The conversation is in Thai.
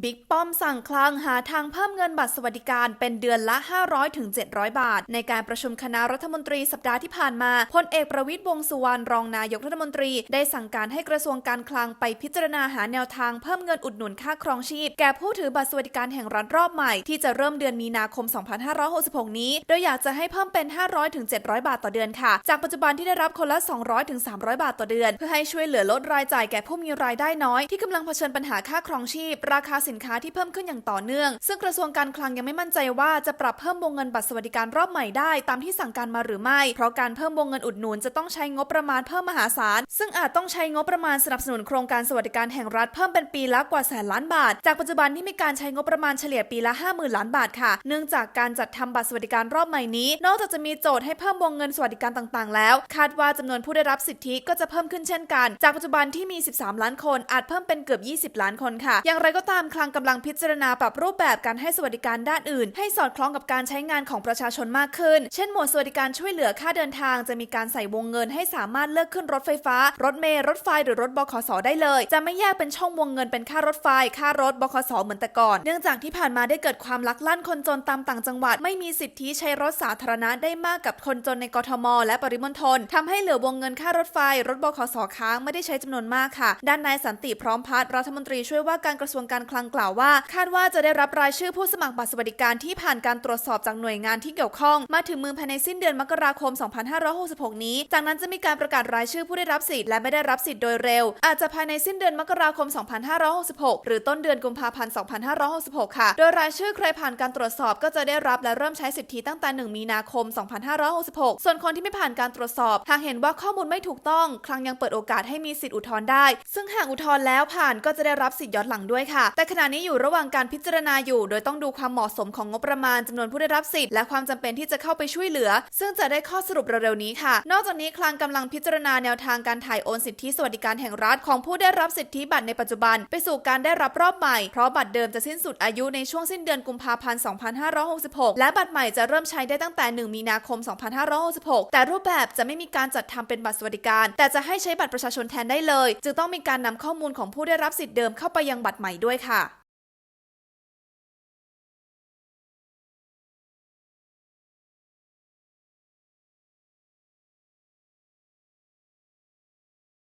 บิ๊กป้อมสั่งคลังหาทางเพิ่มเงินบัตรสวัสดิการเป็นเดือนละ 500ถึง700บาท ในการประชุมคณะรัฐมนตรีสัปดาห์ที่ผ่านมาพลเอกประวิตยวงษ์สุวรรณรองนายกรัฐมนตรี ได้สั่งการให้กระทรวงการคลังไปพิจารณาหาแนวทางเพิ่มเงินอุดหนุนค่าครองชีพ แก่ผู้ถือบัตรสวัสดิการแห่งรัฐรอบใหม่ ที่จะเริ่มเดือนมีนาคม 2566 นี้ โดยอยากจะให้เพิ่มเป็น 500ถึง700บาทต่อเดือนค่ะ จากปัจจุบันที่ได้รับคนละ 200ถึง300บาทต่อเดือน เพื่อให้ช่วยเหลือลดรายจ่ายแก่ผู้มีรายได้น้อยที่กำลังเผชิญปัญหาค่าครองชีพราคาสินค้าที่เพิ่มขึ้นอย่างต่อเนื่อง ซึ่งกระทรวงการคลังยังไม่มั่นใจว่าจะปรับเพิ่มวงเงินบัตรสวัสดิการรอบใหม่ได้ ตามที่สั่งการมาหรือไม่ เพราะการเพิ่มวงเงินอุดหนุนจะต้องใช้งบประมาณเพิ่มมหาศาล ซึ่งอาจต้องใช้งบประมาณสนับสนุนโครงการสวัสดิการแห่งรัฐเพิ่มเป็นปีละกว่าแสนล้านบาท จากปัจจุบันที่มีการใช้งบประมาณเฉลี่ยปีละ 50,000 ล้านบาทค่ะ เนื่องจากการจัดทำบัตรสวัสดิการรอบใหม่นี้ นอกจากจะมีโจทย์ให้เพิ่มวงเงินสวัสดิการต่างๆ แล้ว คาดว่าจำนวนผู้ได้รับสิทธิก็จะเพิ่มขึ้นเช่นกัน จากปัจจุบันที่มี 13 ล้านคนอาจเพิ่มเป็นเกือบ 20 ล้านคนค่ะ อย่างไรก็ตามคลังกำลังพิจารณาปรับรูปแบบการให้สวัสดิการด้านอื่น ให้สอดคล้องกับการใช้งานของประชาชนมากขึ้น เช่นหมวดสวัสดิการช่วยเหลือค่าเดินทาง จะมีการใส่วงเงินให้สามารถเลือกขึ้นรถไฟฟ้า รถเมล์รถไฟหรือรถบขสได้เลย จะไม่แยกเป็นช่องวงเงินเป็นค่ารถไฟ ค่ารถบขสเหมือนแต่ก่อน เนื่องจากที่ผ่านมาได้เกิดความลักลั่นคนจนตามต่างจังหวัด ไม่มีสิทธิใช้รถสาธารณะได้มากกับคนจนในกทม และปริมณฑลทำให้เหลือวงเงินค่ารถไฟ รถบขสค้างไม่ได้ใช้จำนวนมากค่ะ ด้านนายสันติพร้อมพัฒน์รัฐมนตรีช่วยว่าการกระทรวงการคลังกล่าวว่า คาดว่าจะได้รับรายชื่อผู้สมัครบัตรสวัสดิการที่ผ่านการตรวจสอบจากหน่วยงานที่เกี่ยวข้อง มาถึงมือภายในสิ้นเดือนมกราคม 2566 นี้ จากนั้นจะมีการประกาศรายชื่อผู้ได้รับสิทธิ์และไม่ได้รับสิทธิ์โดยเร็ว อาจจะภายในสิ้นเดือนมกราคม 2566 หรือต้นเดือนกุมภาพันธ์ 2566 ค่ะ โดยรายชื่อใครผ่านการตรวจสอบก็จะได้รับและเริ่มใช้สิทธิตั้งแต่ 1 มีนาคม 2566 ส่วนคนที่ไม่ผ่านการตรวจสอบ หากเห็นว่าข้อมูลไม่ถูกต้อง คลังยังเปิดโอกาสให้มีสิทธิ์อุทธรณ์ได้ ซึ่งหากอุทธรณ์แล้วผ่านก็จะได้รับสิทธิ์ย้อนหลังด้วยค่ะ แต่ขณะนี้อยู่ระหว่างการพิจารณาอยู่ โดยต้องดูความเหมาะสมของงบประมาณจำนวนผู้ได้รับสิทธิ์และความจำเป็นที่จะเข้าไปช่วยเหลือ ซึ่งจะได้ข้อสรุปเร็วๆนี้ค่ะ นอกจากนี้คลังกำลังพิจารณาแนวทางการถ่ายโอนสิทธิสวัสดิการแห่งรัฐของผู้ได้รับสิทธิบัตรในปัจจุบัน ไปสู่การได้รับรอบใหม่ เพราะบัตรเดิมจะสิ้นสุดอายุในช่วงสิ้นเดือนกุมภาพันธ์ 2566 และบัตรใหม่จะเริ่มใช้ได้ตั้งแต่ 1 มีนาคม 2566 แต่รูปแบบจะไม่มีการจัดทำเป็นบัตรสวัสดิการ แต่จะให้ใช้บัตรประชาชนแทนได้เลย จึงต้องมีการนำข้อมูลของผู้ได้รับสิทธิ์เดิมเข้าไปยังบัตรใหม่ด้วยค่ะ